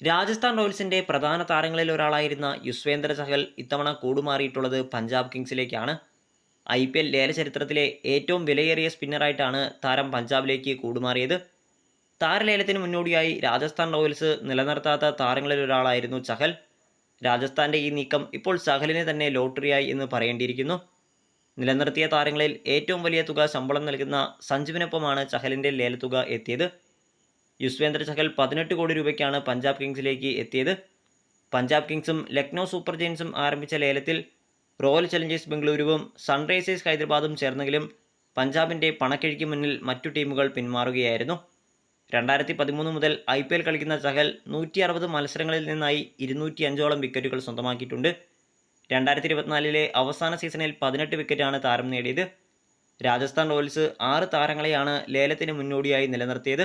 രാജസ്ഥാൻ റോയൽസിന്റെ പ്രധാന താരങ്ങളിൽ ഒരാളായിരുന്ന യുസ്വേന്ദ്ര ചഹൽ ഇത്തവണ കൂടുമാറിയിട്ടുള്ളത് പഞ്ചാബ് കിങ്സിലേക്കാണ്. ഐ പി എൽ ലേലചരിത്രത്തിലെ ഏറ്റവും വിലയേറിയ സ്പിന്നറായിട്ടാണ് താരം പഞ്ചാബിലേക്ക് കൂടുമാറിയത്. താരലേലത്തിന് മുന്നോടിയായി രാജസ്ഥാൻ റോയൽസ് നിലനിർത്താത്ത താരങ്ങളിൽ ഒരാളായിരുന്നു ചഹൽ രാജസ്ഥാന്റെ ഈ നീക്കം ഇപ്പോൾ ചഹലിനെ തന്നെ ലോട്ടറിയായി എന്ന് പറയേണ്ടിയിരിക്കുന്നു. നിലനിർത്തിയ താരങ്ങളിൽ ഏറ്റവും വലിയ തുക ശമ്പളം നൽകുന്ന സഞ്ജുവിനൊപ്പമാണ് ചഹലിന്റെ ലേലത്തുക എത്തിയത്. യുസ്വേന്ദ്ര ചഹൽ പതിനെട്ട് കോടി രൂപയ്ക്കാണ് പഞ്ചാബ് കിങ്സിലേക്ക് എത്തിയത്. പഞ്ചാബ് കിങ്സും ലക്നൗ സൂപ്പർ ജയൻസും ആരംഭിച്ച ലേലത്തിൽ റോയൽ ചലഞ്ചേഴ്സ് ബംഗളൂരുവും സൺറൈസേഴ്സ് ഹൈദരാബാദും ചേർന്നെങ്കിലും പഞ്ചാബിന്റെ പണക്കിഴിക്ക് മുന്നിൽ മറ്റു ടീമുകൾ പിന്മാറുകയായിരുന്നു. രണ്ടായിരത്തി പതിമൂന്ന് മുതൽ ഐ പി എൽ കളിക്കുന്ന ചഹൽ നൂറ്റി അറുപത് മത്സരങ്ങളിൽ നിന്നായി ഇരുന്നൂറ്റി അഞ്ചോളം വിക്കറ്റുകൾ സ്വന്തമാക്കിയിട്ടുണ്ട്. രണ്ടായിരത്തി ഇരുപത്തിനാലിലെ അവസാന സീസണിൽ പതിനെട്ട് വിക്കറ്റാണ് താരം നേടിയത്. രാജസ്ഥാൻ റോയൽസ് ആറ് താരങ്ങളെയാണ് ലേലത്തിന് മുന്നോടിയായി നിലനിർത്തിയത്.